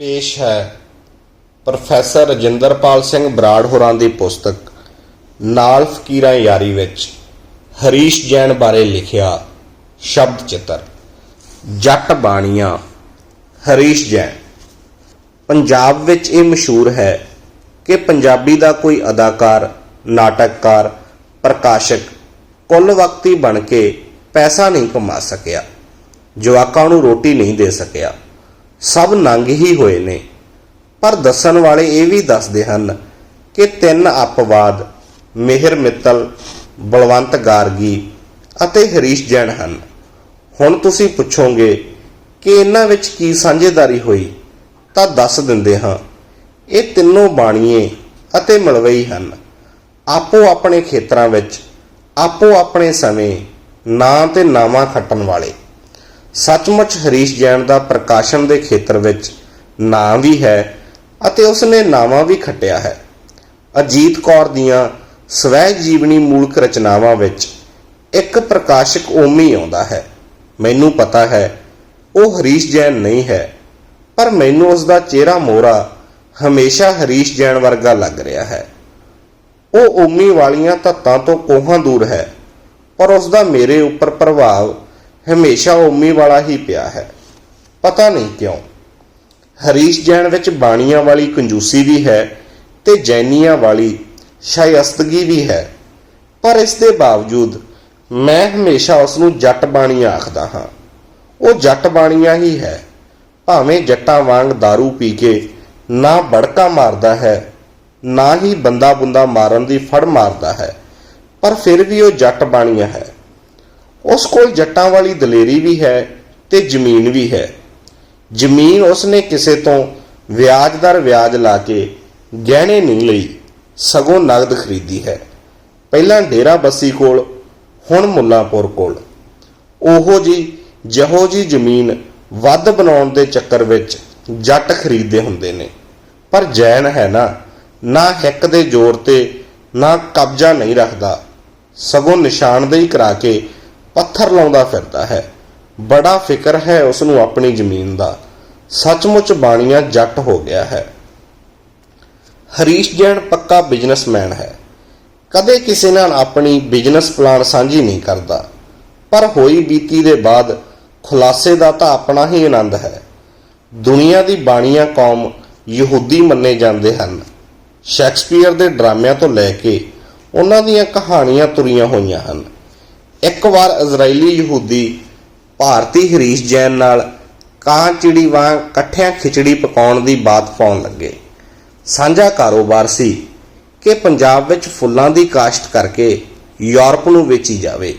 ਪੇਸ਼ ਹੈ। ਪ੍ਰੋਫੈਸਰ ਰਜਿੰਦਰਪਾਲ ਸਿੰਘ ਬਰਾੜ ਹੋਰਾਂ ਦੀ ਪੁਸਤਕ ਨਾਲ ਫਕੀਰਾਂ ਯਾਰੀ ਵਿੱਚ ਹਰੀਸ਼ ਜੈਨ ਬਾਰੇ ਲਿਖਿਆ ਸ਼ਬਦ ਚਿੱਤਰ। ਜੱਟ ਬਾਣੀਆਂ, ਹਰੀਸ਼ ਜੈਨ। ਪੰਜਾਬ ਵਿੱਚ ਇਹ ਮਸ਼ਹੂਰ ਹੈ ਕਿ ਪੰਜਾਬੀ ਦਾ ਕੋਈ ਅਦਾਕਾਰ, ਨਾਟਕਕਾਰ, ਪ੍ਰਕਾਸ਼ਕ ਕੁੱਲ ਵਕਤੀ ਬਣ ਕੇ ਪੈਸਾ ਨਹੀਂ ਕਮਾ ਸਕਿਆ, ਜਵਾਕਾਂ ਨੂੰ ਰੋਟੀ ਨਹੀਂ ਦੇ ਸਕਿਆ। ਸਭ ਨੰਗ ਹੀ ਹੋਏ ਨੇ। ਪਰ ਦੱਸਣ ਵਾਲੇ ਇਹ ਵੀ ਦੱਸਦੇ ਹਨ ਕਿ ਤਿੰਨ ਅਪਵਾਦ, ਮਿਹਰ ਮਿੱਤਲ, ਬਲਵੰਤ ਗਾਰਗੀ ਅਤੇ ਹਰੀਸ਼ ਜੈਨ ਹਨ। ਹੁਣ ਤੁਸੀਂ ਪੁੱਛੋਗੇ ਕਿ ਇਹਨਾਂ ਵਿੱਚ ਕੀ ਸਾਂਝੇਦਾਰੀ ਹੋਈ, ਤਾਂ ਦੱਸ ਦਿੰਦੇ ਹਾਂ। ਇਹ ਤਿੰਨੋਂ ਬਾਣੀਏ ਅਤੇ ਮਲਵਈ ਹਨ। ਆਪੋ ਆਪਣੇ ਖੇਤਰਾਂ ਵਿੱਚ, ਆਪੋ ਆਪਣੇ ਸਮੇਂ, ਨਾਂ ਤੇ ਨਾਵਾਂ ਖੱਟਣ ਵਾਲੇ। ਸੱਚਮੁੱਚ ਹਰੀਸ਼ ਜੈਨ ਦਾ ਪ੍ਰਕਾਸ਼ਨ ਦੇ ਖੇਤਰ ਵਿੱਚ ਨਾਂ ਵੀ ਹੈ ਅਤੇ ਉਸਨੇ ਨਾਵਾਂ ਵੀ ਖੱਟਿਆ ਹੈ। ਅਜੀਤ ਕੌਰ ਦੀਆਂ ਸਵੈ ਜੀਵਨੀ ਮੂਲਕ ਰਚਨਾਵਾਂ ਵਿੱਚ ਇੱਕ ਪ੍ਰਕਾਸ਼ਕ ਓਮੀ ਆਉਂਦਾ ਹੈ। ਮੈਨੂੰ ਪਤਾ ਹੈ, ਉਹ ਹਰੀਸ਼ ਜੈਨ ਨਹੀਂ ਹੈ, ਪਰ ਮੈਨੂੰ ਉਸ ਦਾ ਚਿਹਰਾ ਮੋਹਰਾ ਹਮੇਸ਼ਾ ਹਰੀਸ਼ ਜੈਨ ਵਰਗਾ ਲੱਗ ਰਿਹਾ ਹੈ। ਉਹ ਓਮੀ ਵਾਲੀਆਂ ਤੱਤਾਂ ਤੋਂ ਕੋਹਾਂ ਦੂਰ ਹੈ, ਪਰ ਉਸ ਦਾ ਮੇਰੇ ਉੱਪਰ ਪ੍ਰਭਾਵ ਹਮੇਸ਼ਾ ਉਮੀ ਵਾਲਾ ਹੀ ਪਿਆ ਹੈ। ਪਤਾ ਨਹੀਂ ਕਿਉਂ। ਹਰੀਸ਼ ਜੈਨ ਵਿੱਚ ਬਾਣੀਆਂ ਵਾਲੀ ਕੰਜੂਸੀ ਵੀ ਹੈ ਤੇ ਜੈਨੀਆਂ ਵਾਲੀ ਸ਼ਾਇਸਤਗੀ ਵੀ ਹੈ। ਪਰ ਇਸ ਦੇ ਬਾਵਜੂਦ ਮੈਂ ਹਮੇਸ਼ਾ ਉਸ ਨੂੰ ਜੱਟ ਬਾਣੀ ਆਖਦਾ ਹਾਂ। ਉਹ ਜੱਟ ਬਾਣੀਆਂ ਹੀ ਹੈ। ਭਾਵੇਂ ਜੱਟਾਂ ਵਾਂਗ दारू ਪੀ ਕੇ ਨਾ ਬੜਕਾ ਮਾਰਦਾ ਹੈ, ਨਾ ਹੀ ਬੰਦਾ ਬੁੰਦਾ ਮਾਰਨ ਦੀ ਫੜ ਮਾਰਦਾ ਹੈ, ਪਰ ਫਿਰ ਵੀ ਉਹ ਜੱਟ ਬਾਣੀਆਂ ਹੈ। ਉਸ ਕੋਲ ਜੱਟਾਂ ਵਾਲੀ ਦਲੇਰੀ ਵੀ ਹੈ ਤੇ ਜ਼ਮੀਨ ਵੀ ਹੈ। ਜ਼ਮੀਨ ਉਸਨੇ ਕਿਸੇ ਤੋਂ ਵਿਆਜ ਦਰ ਵਿਆਜ ਲਾ ਕੇ ਗਹਿਣੇ ਨਹੀਂ ਲਈ, ਸਗੋਂ ਨਗਦ ਖਰੀਦੀ ਹੈ। ਪਹਿਲਾਂ ਡੇਰਾ ਬੱਸੀ ਕੋਲ, ਹੁਣ ਮੁੱਲਾਪੁਰ ਕੋਲ। ਉਹੋ ਜੀ, ਜਿਹੋ ਜੀ ਜ਼ਮੀਨ ਵੱਧ ਬਣਾਉਣ ਦੇ ਚੱਕਰ ਵਿੱਚ ਜੱਟ ਖਰੀਦਦੇ ਹੁੰਦੇ ਨੇ। ਪਰ ਜੈਨ ਹੈ ਨਾ ਨਾ ਹਿੱਕ ਦੇ ਜ਼ੋਰ ਤੇ ਨਾ ਕਬਜ਼ਾ ਨਹੀਂ ਰੱਖਦਾ। ਸਗੋਂ ਨਿਸ਼ਾਨਦੇਹੀ ਕਰਾ ਕੇ ਪੱਥਰ ਲਾਉਂਦਾ ਫਿਰਦਾ ਹੈ। ਬੜਾ ਫਿਕਰ ਹੈ ਉਸ ਨੂੰ ਆਪਣੀ ਜ਼ਮੀਨ ਦਾ। ਸੱਚਮੁੱਚ ਬਾਣੀਆਂ ਜੱਟ ਹੋ ਗਿਆ ਹੈ। ਹਰੀਸ਼ ਜੈਨ ਪੱਕਾ ਬਿਜ਼ਨਸਮੈਨ ਹੈ। ਕਦੇ ਕਿਸੇ ਨਾਲ ਆਪਣੀ ਬਿਜ਼ਨਸ ਪਲਾਨ ਸਾਂਝੀ ਨਹੀਂ ਕਰਦਾ। ਪਰ ਹੋਈ ਬੀਤੀ ਦੇ ਬਾਅਦ ਖੁਲਾਸੇ ਦਾ ਤਾਂ ਆਪਣਾ ਹੀ ਆਨੰਦ ਹੈ। ਦੁਨੀਆ ਦੀ ਬਾਣੀਆਂ ਕੌਮ ਯਹੂਦੀ ਮੰਨੇ ਜਾਂਦੇ ਹਨ। ਸ਼ੈਕਸਪੀਅਰ ਦੇ ਡਰਾਮਿਆਂ ਤੋਂ ਲੈ ਕੇ ਉਹਨਾਂ ਦੀਆਂ ਕਹਾਣੀਆਂ ਤੁਰੀਆਂ ਹੋਈਆਂ ਹਨ। ਇੱਕ ਵਾਰ ਇਜ਼ਰਾਈਲੀ ਯਹੂਦੀ ਭਾਰਤੀ ਹਰੀਸ਼ ਜੈਨ ਨਾਲ ਕਾਂ ਚਿੜੀ ਵਾਂਗ ਇਕੱਠਿਆਂ ਖਿਚੜੀ ਪਕਾਉਣ ਦੀ ਬਾਤ ਪਾਉਣ ਲੱਗੇ। ਸਾਂਝਾ ਕਾਰੋਬਾਰ ਸੀ ਕਿ ਪੰਜਾਬ ਵਿੱਚ ਫੁੱਲਾਂ ਦੀ ਕਾਸ਼ਤ ਕਰਕੇ ਯੂਰਪ ਨੂੰ ਵੇਚੀ ਜਾਵੇ।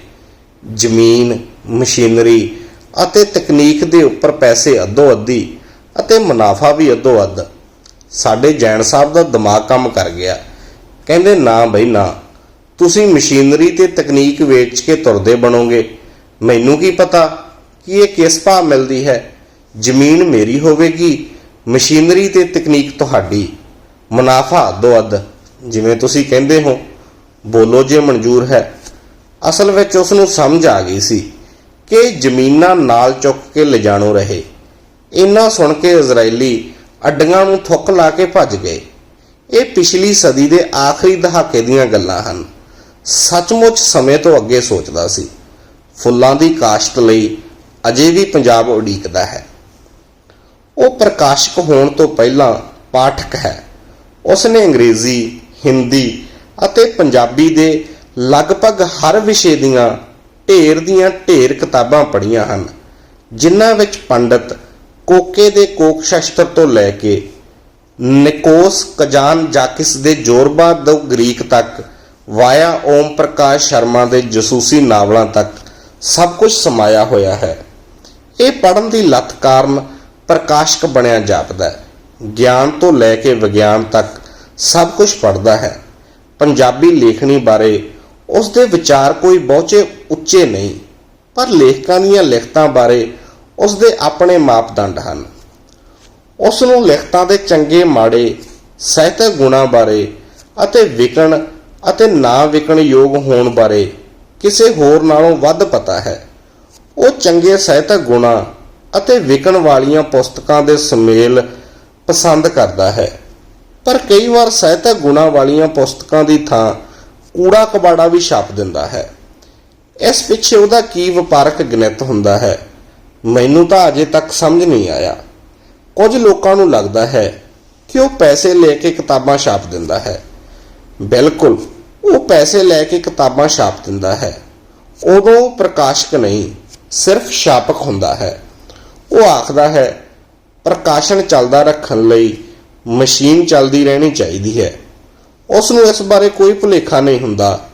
ਜ਼ਮੀਨ, ਮਸ਼ੀਨਰੀ ਅਤੇ ਤਕਨੀਕ ਦੇ ਉੱਪਰ ਪੈਸੇ ਅੱਧੋ ਅੱਧੀ ਅਤੇ ਮੁਨਾਫਾ ਵੀ ਅੱਧੋ ਅੱਧ। ਸਾਡੇ ਜੈਨ ਸਾਹਿਬ ਦਾ ਦਿਮਾਗ ਕੰਮ ਕਰ ਗਿਆ। ਕਹਿੰਦੇ, ਨਾ ਬਈ, ਨਾ। ਤੁਸੀਂ ਮਸ਼ੀਨਰੀ ਤੇ ਤਕਨੀਕ ਵੇਚ ਕੇ ਤੁਰਦੇ ਬਣੋਗੇ। ਮੈਨੂੰ ਕੀ ਪਤਾ ਕਿ ਇਹ ਕਿਸ ਭਾਅ ਮਿਲਦੀ ਹੈ? ਜ਼ਮੀਨ ਮੇਰੀ ਹੋਵੇਗੀ, ਮਸ਼ੀਨਰੀ ਤੇ ਤਕਨੀਕ ਤੁਹਾਡੀ। ਮੁਨਾਫਾ ਦੋ ਅੱਧ, ਜਿਵੇਂ ਤੁਸੀਂ ਕਹਿੰਦੇ ਹੋ। ਬੋਲੋ ਜੇ ਮਨਜ਼ੂਰ ਹੈ। ਅਸਲ ਵਿੱਚ ਉਸ ਨੂੰ ਸਮਝ ਆ ਗਈ ਸੀ ਕਿ ਜ਼ਮੀਨਾਂ ਨਾਲ ਚੁੱਕ ਕੇ ਲਿਜਾਣੋ ਰਹੇ। ਇਹਨਾਂ ਸੁਣ ਕੇ ਇਜ਼ਰਾਈਲੀ ਅੱਡੀਆਂ ਨੂੰ ਥੁੱਕ ਲਾ ਕੇ ਭੱਜ ਗਏ। ਇਹ ਪਿਛਲੀ ਸਦੀ ਦੇ ਆਖਰੀ ਦਹਾਕੇ ਦੀਆਂ ਗੱਲਾਂ ਹਨ। ਸੱਚਮੁੱਚ ਸਮੇਂ ਤੋਂ ਅੱਗੇ ਸੋਚਦਾ ਸੀ। ਫੁੱਲਾਂ ਦੀ ਕਾਸ਼ਤ ਲਈ ਅਜੇ ਵੀ ਪੰਜਾਬ ਉਡੀਕਦਾ ਹੈ। ਉਹ ਪ੍ਰਕਾਸ਼ਕ ਹੋਣ ਤੋਂ ਪਹਿਲਾਂ ਪਾਠਕ ਹੈ। ਉਸਨੇ ਅੰਗਰੇਜ਼ੀ, ਹਿੰਦੀ ਅਤੇ ਪੰਜਾਬੀ ਦੇ ਲਗਭਗ ਹਰ ਵਿਸ਼ੇ ਦੀਆਂ ਢੇਰ ਦੀਆਂ ਢੇਰ ਕਿਤਾਬਾਂ ਪੜ੍ਹੀਆਂ ਹਨ, ਜਿਨ੍ਹਾਂ ਵਿੱਚ ਪੰਡਤ ਕੋਕੇ ਦੇ ਕੋਕ ਸ਼ਸਤਰ ਤੋਂ ਲੈ ਕੇ ਨਿਕੋਸ ਕਜਾਨ ਜਾਕਿਸ ਦੇ ਜੋਰਬਾ ਦੋ ਗ੍ਰੀਕ ਤੱਕ ਵਾਇਆ ਓਮ ਪ੍ਰਕਾਸ਼ ਸ਼ਰਮਾ ਦੇ ਜਸੂਸੀ ਨਾਵਲਾਂ ਤੱਕ ਸਭ ਕੁਝ ਸਮਾਇਆ ਹੋਇਆ ਹੈ। ਇਹ ਪੜਨ ਦੀ ਲੱਤ ਕਾਰਨ ਪ੍ਰਕਾਸ਼ਕ ਬਣਿਆ ਜਾਪਦਾ ਹੈ। ਗਿਆਨ ਤੋਂ ਲੈ ਕੇ ਵਿਗਿਆਨ ਤੱਕ ਸਭ ਕੁਝ ਪੜਦਾ ਹੈ। ਪੰਜਾਬੀ ਲੇਖਣੀ ਬਾਰੇ ਉਸ ਦੇ ਵਿਚਾਰ ਕੋਈ ਬਹੁਤੇ ਉੱਚੇ ਨਹੀਂ, ਪਰ ਲੇਖਕਾਂ ਦੀਆਂ ਲਿਖਤਾਂ ਬਾਰੇ ਉਸ ਦੇ ਆਪਣੇ ਮਾਪਦੰਡ ਹਨ। ਉਸ ਨੂੰ ਲਿਖਤਾਂ ਦੇ ਚੰਗੇ ਮਾੜੇ ਸਾਹਿਤਕ ਗੁਣਾਂ ਬਾਰੇ ਅਤੇ ਵਿਕਣ ਅਤੇ ਨਾ ਵਿਕਣ ਯੋਗ ਹੋਣ ਬਾਰੇ ਕਿਸੇ ਹੋਰ ਨਾਲੋਂ ਵੱਧ ਪਤਾ ਹੈ। ਉਹ ਚੰਗੇ ਸਾਹਿਤਕ ਗੁਣਾਂ ਅਤੇ ਵਿਕਣ ਵਾਲੀਆਂ ਪੁਸਤਕਾਂ ਦੇ ਸੁਮੇਲ ਪਸੰਦ ਕਰਦਾ ਹੈ। ਪਰ ਕਈ ਵਾਰ ਸਾਹਿਤਕ ਗੁਣਾਂ ਵਾਲੀਆਂ ਪੁਸਤਕਾਂ ਦੀ ਥਾਂ ਕੂੜਾ ਕਬਾੜਾ ਵੀ ਛਾਪ ਦਿੰਦਾ ਹੈ। ਇਸ ਪਿੱਛੇ ਉਹਦਾ ਕੀ ਵਪਾਰਕ ਗਣਿਤ ਹੁੰਦਾ ਹੈ, ਮੈਨੂੰ ਤਾਂ ਅਜੇ ਤੱਕ ਸਮਝ ਨਹੀਂ ਆਇਆ। ਕੁਝ ਲੋਕਾਂ ਨੂੰ ਲੱਗਦਾ ਹੈ ਕਿ ਉਹ ਪੈਸੇ ਲੈ ਕੇ ਕਿਤਾਬਾਂ ਛਾਪ ਦਿੰਦਾ ਹੈ। ਬਿਲਕੁਲ। ਉਹ ਪੈਸੇ ਲੈ ਕੇ ਕਿਤਾਬਾਂ ਛਾਪ ਦਿੰਦਾ ਹੈ। ਉਦੋਂ ਪ੍ਰਕਾਸ਼ਕ ਨਹੀਂ, ਸਿਰਫ ਛਾਪਕ ਹੁੰਦਾ ਹੈ। ਉਹ ਆਖਦਾ ਹੈ, ਪ੍ਰਕਾਸ਼ਨ ਚੱਲਦਾ ਰੱਖਣ ਲਈ ਮਸ਼ੀਨ ਚੱਲਦੀ ਰਹਿਣੀ ਚਾਹੀਦੀ ਹੈ। ਉਸ ਨੂੰ ਇਸ ਬਾਰੇ ਕੋਈ ਭੁਲੇਖਾ ਨਹੀਂ ਹੁੰਦਾ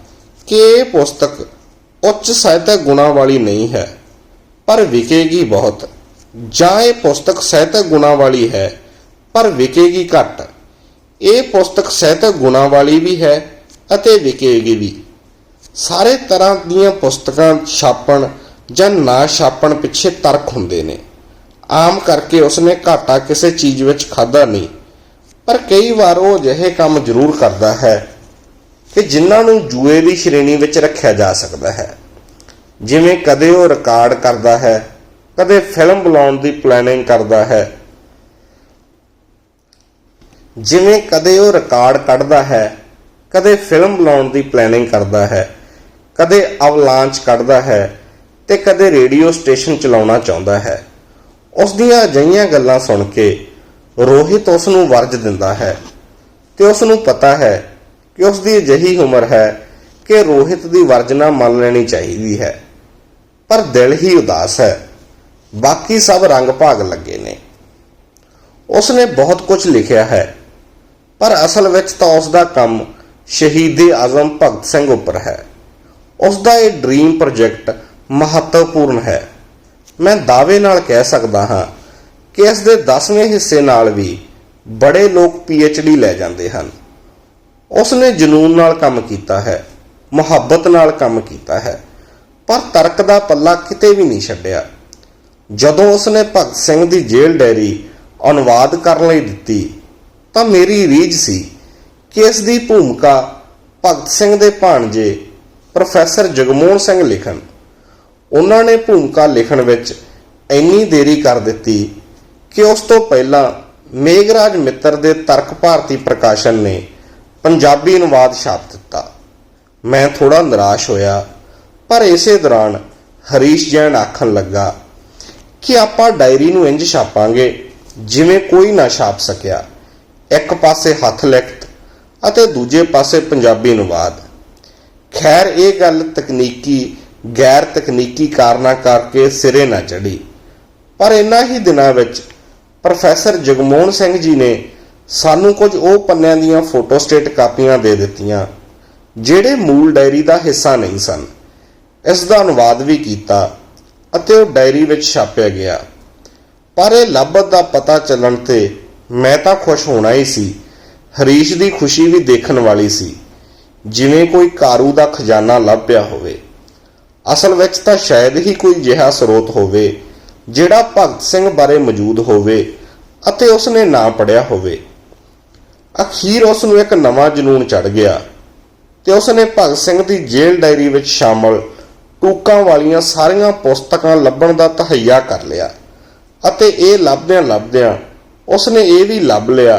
ਕਿ ਇਹ ਪੁਸਤਕ ਉੱਚ ਸਾਹਿਤਕ ਗੁਣਾਂ ਵਾਲੀ ਨਹੀਂ ਹੈ, ਪਰ ਵਿਕੇਗੀ ਬਹੁਤ। ਜਾਂ ਇਹ ਪੁਸਤਕ ਸਾਹਿਤਕ ਗੁਣਾਂ ਵਾਲੀ ਹੈ, ਪਰ ਵਿਕੇਗੀ ਘੱਟ। ਇਹ ਪੁਸਤਕ ਸਾਹਿਤਕ ਗੁਣਾਂ ਵਾਲੀ ਵੀ ਹੈ ਅਤੇ ਵਿਕੇਗੀ ਵੀ। ਸਾਰੇ ਤਰ੍ਹਾਂ ਦੀਆਂ ਪੁਸਤਕਾਂ ਛਾਪਣ ਜਾਂ ਨਾ ਛਾਪਣ ਪਿੱਛੇ ਤਰਕ ਹੁੰਦੇ ਨੇ। ਆਮ ਕਰਕੇ ਉਸਨੇ ਘਾਟਾ ਕਿਸੇ ਚੀਜ਼ ਵਿੱਚ ਖਾਦਾ ਨਹੀਂ, ਪਰ ਕਈ ਵਾਰ ਉਹ ਅਜਿਹੇ ਕੰਮ ਜ਼ਰੂਰ ਕਰਦਾ ਹੈ ਕਿ ਜਿਨ੍ਹਾਂ ਨੂੰ ਜੂਏ ਦੀ ਸ਼੍ਰੇਣੀ ਵਿੱਚ ਰੱਖਿਆ ਜਾ ਸਕਦਾ ਹੈ। ਜਿਵੇਂ ਕਦੇ ਉਹ ਰਿਕਾਰਡ ਕਰਦਾ ਹੈ, ਕਦੇ ਫਿਲਮ ਬਣਾਉਣ ਦੀ ਪਲੈਨਿੰਗ ਕਰਦਾ ਹੈ ਜਿਵੇਂ ਕਦੇ ਉਹ ਰਿਕਾਰਡ ਕੱਢਦਾ ਹੈ, ਕਦੇ ਫਿਲਮ ਬਣਾਉਣ ਦੀ ਪਲੈਨਿੰਗ ਕਰਦਾ ਹੈ, ਕਦੇ ਅਵਲਾਂਚ ਕੱਢਦਾ ਹੈ ਤੇ ਕਦੇ ਰੇਡੀਓ ਸਟੇਸ਼ਨ ਚਲਾਉਣਾ ਚਾਹੁੰਦਾ ਹੈ। ਉਸ ਦੀਆਂ ਅਜਿਹੀਆਂ ਗੱਲਾਂ ਸੁਣ ਕੇ ਰੋਹਿਤ ਉਸ ਨੂੰ ਵਰਜ ਦਿੰਦਾ ਹੈ ਤੇ ਉਸ ਨੂੰ ਪਤਾ ਹੈ ਕਿ ਉਸ ਦੀ ਅਜਿਹੀ ਉਮਰ ਹੈ ਕਿ ਰੋਹਿਤ ਦੀ ਵਰਜਨਾ ਮੰਨ ਲੈਣੀ ਚਾਹੀਦੀ ਹੈ। ਪਰ ਦਿਲ ਹੀ ਉਦਾਸ ਹੈ। ਬਾਕੀ ਸਭ ਰੰਗ ਭਾਗ ਲੱਗੇ ਨੇ। ਉਸ ਨੇ ਬਹੁਤ ਕੁਝ ਲਿਖਿਆ ਹੈ। ਪਰ ਅਸਲ ਵਿੱਚ ਤਾਂ ਉਸ ਦਾ ਕੰਮ ਸ਼ਹੀਦੇ ਆਜ਼ਮ ਭਗਤ ਸਿੰਘ ਉੱਪਰ ਹੈ। ਉਸ ਦਾ ਇਹ ਡ੍ਰੀਮ ਪ੍ਰੋਜੈਕਟ ਮਹੱਤਵਪੂਰਨ ਹੈ। ਮੈਂ ਦਾਅਵੇ ਨਾਲ ਕਹਿ ਸਕਦਾ ਹਾਂ ਕਿ ਇਸ ਦੇ 10ਵੇਂ ਹਿੱਸੇ ਨਾਲ ਵੀ ਬੜੇ ਲੋਕ ਡੀ ਲੈ ਜਾਂਦੇ ਹਨ। ਉਸ ਨੇ ਜਨੂਨ ਨਾਲ ਕੰਮ ਕੀਤਾ ਹੈ, ਮੁਹੱਬਤ ਨਾਲ ਕੰਮ ਕੀਤਾ ਹੈ, ਪਰ ਤਰਕ ਦਾ ਪੱਲਾ ਕਿਤੇ ਵੀ ਨਹੀਂ ਛੱਡਿਆ। ਜਦੋਂ ਉਸ ਨੇ ਭਗਤ ਸਿੰਘ ਦੀ ਜੇਲ੍ਹ ਡਾਇਰੀ ਅਨੁਵਾਦ ਕਰਨ ਲਈ ਦਿੱਤੀ ਤਾਂ ਮੇਰੀ ਰੀਝ ਸੀ ਕਿ ਇਸ ਦੀ ਭੂਮਿਕਾ ਭਗਤ ਸਿੰਘ ਦੇ ਭਾਣਜੇ ਪ੍ਰੋਫੈਸਰ ਜਗਮੋਹਨ ਸਿੰਘ ਲਿਖਣ। ਉਹਨਾਂ ਨੇ ਭੂਮਿਕਾ ਲਿਖਣ ਵਿੱਚ ਇੰਨੀ ਦੇਰੀ ਕਰ ਦਿੱਤੀ ਕਿ ਉਸ ਤੋਂ ਪਹਿਲਾਂ ਮੇਘਰਾਜ ਮਿੱਤਰ ਦੇ ਤਰਕ ਭਾਰਤੀ ਪ੍ਰਕਾਸ਼ਨ ਨੇ ਪੰਜਾਬੀ ਅਨੁਵਾਦ ਛਾਪ ਦਿੱਤਾ। ਮੈਂ ਥੋੜਾ ਨਿਰਾਸ਼ ਹੋਇਆ, ਪਰ ਇਸੇ ਦੌਰਾਨ ਹਰੀਸ਼ ਜੈਨ ਆਖਣ ਲੱਗਾ ਕਿ ਆਪਾਂ ਡਾਇਰੀ ਨੂੰ ਇੰਜ ਛਾਪਾਂਗੇ ਜਿਵੇਂ ਕੋਈ ਨਾ ਛਾਪ ਸਕਿਆ। ਇੱਕ ਪਾਸੇ ਹੱਥ ਲਿਖਤ ਅਤੇ ਦੂਜੇ ਪਾਸੇ ਪੰਜਾਬੀ ਅਨੁਵਾਦ ਖੈਰ, ਇਹ ਗੱਲ ਤਕਨੀਕੀ ਗੈਰ ਤਕਨੀਕੀ ਕਾਰਨਾਂ ਕਰਕੇ ਸਿਰੇ ਨਾ ਚੜੀ ਪਰ ਇਨ੍ਹਾਂ ਹੀ ਦਿਨਾਂ ਵਿੱਚ ਪ੍ਰੋਫੈਸਰ ਜਗਮੋਹਨ ਸਿੰਘ ਜੀ ਨੇ ਸਾਨੂੰ ਕੁਝ ਉਹ ਪੰਨਿਆਂ ਦੀਆਂ ਫੋਟੋਸਟੇਟ ਕਾਪੀਆਂ ਦੇ ਦਿੱਤੀਆਂ, ਜਿਹੜੇ ਮੂਲ ਡਾਇਰੀ ਦਾ ਹਿੱਸਾ ਨਹੀਂ ਸਨ। ਇਸ ਦਾ ਅਨੁਵਾਦ ਵੀ ਕੀਤਾ ਅਤੇ ਉਹ ਡਾਇਰੀ ਵਿੱਚ ਛਾਪਿਆ ਗਿਆ। ਪਰ ਇਹ ਲੱਭਤ ਦਾ ਪਤਾ ਚੱਲਣ ਤੇ ਮੈਂ ਤਾਂ ਖੁਸ਼ ਹੋਣਾ ਹੀ ਸੀ। ਹਰੀਸ਼ ਦੀ ਖੁਸ਼ੀ ਵੀ ਦੇਖਣ ਵਾਲੀ ਸੀ, ਜਿਵੇਂ ਕੋਈ ਕਾਰੂ ਦਾ ਖਜ਼ਾਨਾ ਲੱਭ ਪਿਆ ਹੋਵੇ। ਅਸਲ ਵਿੱਚ ਤਾਂ ਸ਼ਾਇਦ ਹੀ ਕੋਈ ਜਿਹਾ ਸਰੋਤ ਹੋਵੇ, ਜਿਹੜਾ ਭਗਤ ਸਿੰਘ ਬਾਰੇ ਮੌਜੂਦ ਹੋਵੇ ਅਤੇ ਉਸਨੇ ਨਾ ਪੜਿਆ ਹੋਵੇ। ਅਖੀਰ ਉਸ ਨੂੰ ਇੱਕ ਨਵਾਂ ਜਨੂਨ ਚੜ ਗਿਆ ਤੇ ਉਸਨੇ ਭਗਤ ਸਿੰਘ ਦੀ ਜੇਲ੍ਹ ਡਾਇਰੀ ਵਿੱਚ ਸ਼ਾਮਲ ਟੂਕਾਂ ਵਾਲੀਆਂ ਸਾਰੀਆਂ ਪੁਸਤਕਾਂ ਲੱਭਣ ਦਾ ਤਹਈਆ ਕਰ ਲਿਆ ਅਤੇ ਇਹ ਲੱਭਦਿਆਂ ਲੱਭਦਿਆਂ ਉਸਨੇ ਇਹ ਵੀ ਲੱਭ ਲਿਆ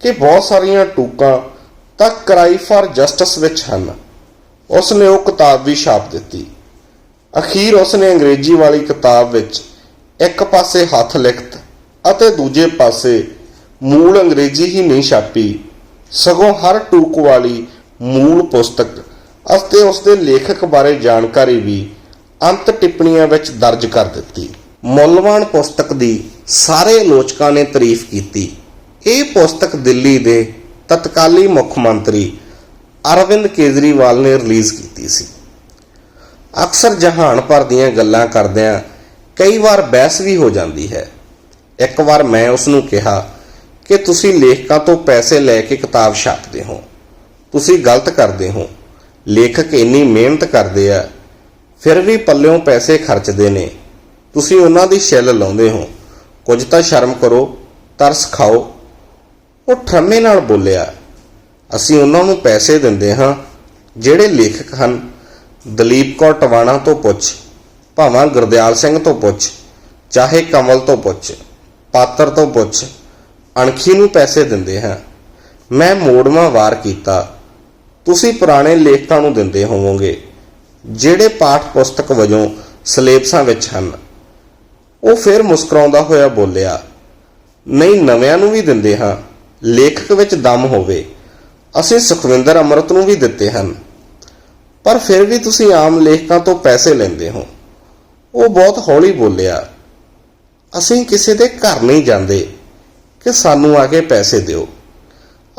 ਕਿ ਬਹੁਤ ਸਾਰੀਆਂ ਟੂਕਾਂ ਤਾਂ ਕਰਾਈ ਫਾਰ ਜਸਟਿਸ ਵਿੱਚ ਹਨ। ਉਸਨੇ ਉਹ ਕਿਤਾਬ ਵੀ ਛਾਪ ਦਿੱਤੀ। ਅਖੀਰ ਉਸਨੇ ਅੰਗਰੇਜ਼ੀ ਵਾਲੀ ਕਿਤਾਬ ਵਿੱਚ ਇੱਕ ਪਾਸੇ ਹੱਥ ਲਿਖਤ ਅਤੇ ਦੂਜੇ ਪਾਸੇ ਮੂਲ ਅੰਗਰੇਜ਼ੀ ਹੀ ਨਹੀਂ ਛਾਪੀ, ਸਗੋਂ ਹਰ ਟੂਕ ਵਾਲੀ ਮੂਲ ਪੁਸਤਕ ਅਤੇ ਉਸ ਦੇ ਲੇਖਕ ਬਾਰੇ ਜਾਣਕਾਰੀ ਵੀ ਅੰਤ ਟਿੱਪਣੀਆਂ ਵਿੱਚ ਦਰਜ ਕਰ ਦਿੱਤੀ। ਮੁੱਲਵਾਨ ਪੁਸਤਕ ਦੀ ਸਾਰੇ ਆਲੋਚਕਾਂ ਨੇ ਤਾਰੀਫ ਕੀਤੀ। ਇਹ ਪੁਸਤਕ ਦਿੱਲੀ ਦੇ ਤਤਕਾਲੀ ਮੁੱਖ ਮੰਤਰੀ ਅਰਵਿੰਦ ਕੇਜਰੀਵਾਲ ਨੇ ਰਿਲੀਜ਼ ਕੀਤੀ ਸੀ। ਅਕਸਰ ਜਹਾਨ ਭਰ ਦੀਆਂ ਗੱਲਾਂ ਕਰਦਿਆਂ ਕਈ ਵਾਰ ਬਹਿਸ ਵੀ ਹੋ ਜਾਂਦੀ ਹੈ। ਇੱਕ ਵਾਰ ਮੈਂ ਉਸ ਨੂੰ ਕਿਹਾ ਕਿ ਤੁਸੀਂ ਲੇਖਕਾਂ ਤੋਂ ਪੈਸੇ ਲੈ ਕੇ ਕਿਤਾਬ ਛਾਪਦੇ ਹੋ। ਤੁਸੀਂ ਗਲਤ ਕਰਦੇ ਹੋ। ਲੇਖਕ ਇੰਨੀ ਮਿਹਨਤ ਕਰਦੇ ਆ, ਫਿਰ ਵੀ ਪੱਲਿਓਂ ਪੈਸੇ ਖਰਚਦੇ ਨੇ। ਤੁਸੀਂ ਉਹਨਾਂ ਦੀ ਛਿੱਲ ਲਾਉਂਦੇ ਹੋ। ਕੁਝ ਤਾਂ ਸ਼ਰਮ ਕਰੋ, ਤਰਸ ਖਾਓ। ਉਹ ਠਰਮੇ ਨਾਲ ਬੋਲਿਆ, ਅਸੀਂ ਉਹਨਾਂ ਨੂੰ ਪੈਸੇ ਦਿੰਦੇ ਹਾਂ, ਜਿਹੜੇ ਲੇਖਕ ਹਨ। ਦਲੀਪ ਕੌਰ ਟਵਾਣਾ ਤੋਂ ਪੁੱਛ, ਭਾਵਾਂ ਗੁਰਦਿਆਲ ਸਿੰਘ ਤੋਂ ਪੁੱਛ, ਚਾਹੇ ਕਮਲ ਤੋਂ ਪੁੱਛ, ਪਾਤਰ ਤੋਂ ਪੁੱਛ, ਅਣਖੀ ਨੂੰ ਪੈਸੇ ਦਿੰਦੇ ਹਾਂ। ਮੈਂ ਮੋੜਵਾਂ ਵਾਰ ਕੀਤਾ। ਤੁਸੀਂ ਪੁਰਾਣੇ ਲੇਖਕਾਂ ਨੂੰ ਦਿੰਦੇ ਹੋਵੋਗੇ, ਜਿਹੜੇ ਪਾਠ ਪੁਸਤਕ ਵਜੋਂ ਸਿਲੇਬਸਾਂ ਵਿੱਚ ਹਨ। ਉਹ ਫਿਰ ਮੁਸਕਰਾਉਂਦਾ ਹੋਇਆ ਬੋਲਿਆ, ਨਹੀਂ, ਨਵਿਆਂ ਨੂੰ ਵੀ ਦਿੰਦੇ ਹਾਂ। ਲੇਖਕ ਵਿੱਚ ਦਮ ਹੋਵੇ। ਅਸੀਂ ਸੁਖਵਿੰਦਰ ਅੰਮ੍ਰਿਤ ਨੂੰ ਵੀ ਦਿੱਤੇ ਹਨ। ਪਰ ਫਿਰ ਵੀ ਤੁਸੀਂ ਆਮ ਲੇਖਕਾਂ ਤੋਂ ਪੈਸੇ ਲੈਂਦੇ ਹੋ। ਉਹ ਬਹੁਤ ਹੌਲੀ ਬੋਲਿਆ, ਅਸੀਂ ਕਿਸੇ ਦੇ ਘਰ ਨਹੀਂ ਜਾਂਦੇ, ਕਿ ਸਾਨੂੰ ਆ ਕੇ ਪੈਸੇ ਦਿਓ।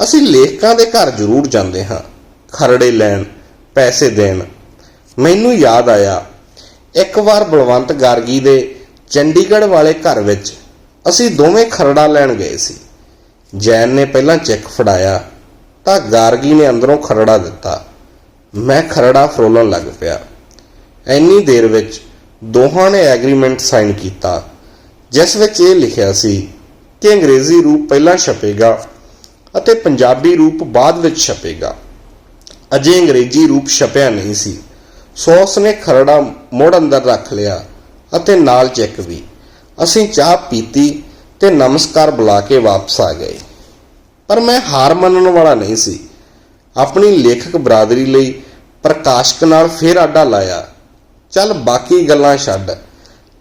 ਅਸੀਂ ਲੇਖਕਾਂ ਦੇ ਘਰ ਜ਼ਰੂਰ ਜਾਂਦੇ ਹਾਂ, ਖਰੜੇ ਲੈਣ, ਪੈਸੇ ਦੇਣ। ਮੈਨੂੰ ਯਾਦ ਆਇਆ, ਇੱਕ ਵਾਰ ਬਲਵੰਤ ਗਾਰਗੀ ਦੇ ਚੰਡੀਗੜ੍ਹ ਵਾਲੇ ਘਰ ਵਿੱਚ ਅਸੀਂ ਦੋਵੇਂ ਖਰੜਾ ਲੈਣ ਗਏ ਸੀ। ਜੈਨ ਨੇ ਪਹਿਲਾਂ ਚੈੱਕ ਫੜਾਇਆ ਤਾਂ ਗਾਰਗੀ ਨੇ ਅੰਦਰੋਂ ਖਰੜਾ ਦਿੱਤਾ। ਮੈਂ ਖਰੜਾ ਫਰੋਲਣ ਲੱਗ ਪਿਆ। ਇੰਨੀ ਦੇਰ ਵਿੱਚ ਦੋਹਾਂ ਨੇ ਐਗਰੀਮੈਂਟ ਸਾਈਨ ਕੀਤਾ, ਜਿਸ ਵਿੱਚ ਇਹ ਲਿਖਿਆ ਸੀ ਕਿ ਅੰਗਰੇਜ਼ੀ ਰੂਪ ਪਹਿਲਾਂ ਛਪੇਗਾ ਅਤੇ ਪੰਜਾਬੀ ਰੂਪ ਬਾਅਦ ਵਿੱਚ ਛਪੇਗਾ। ਅਜੇ ਅੰਗਰੇਜ਼ੀ ਰੂਪ ਛਪਿਆ ਨਹੀਂ ਸੀ। ਸੋਸ ਨੇ ਖਰੜਾ ਮੋੜ ਅੰਦਰ ਰੱਖ ਲਿਆ ਅਤੇ ਨਾਲ ਚੈੱਕ ਵੀ। ਅਸੀਂ ਚਾਹ ਪੀਤੀ ਤੇ ਨਮਸਕਾਰ ਬੁਲਾ ਕੇ ਵਾਪਸ ਆ ਗਏ। ਪਰ ਮੈਂ ਹਾਰ ਮੰਨਣ ਵਾਲਾ ਨਹੀਂ ਸੀ। ਆਪਣੀ ਲੇਖਕ ਬਰਾਦਰੀ ਲਈ ਪ੍ਰਕਾਸ਼ਕ ਨਾਲ ਫੇਰ ਆਡਾ ਲਾਇਆ। ਚੱਲ ਬਾਕੀ ਗੱਲਾਂ ਛੱਡ।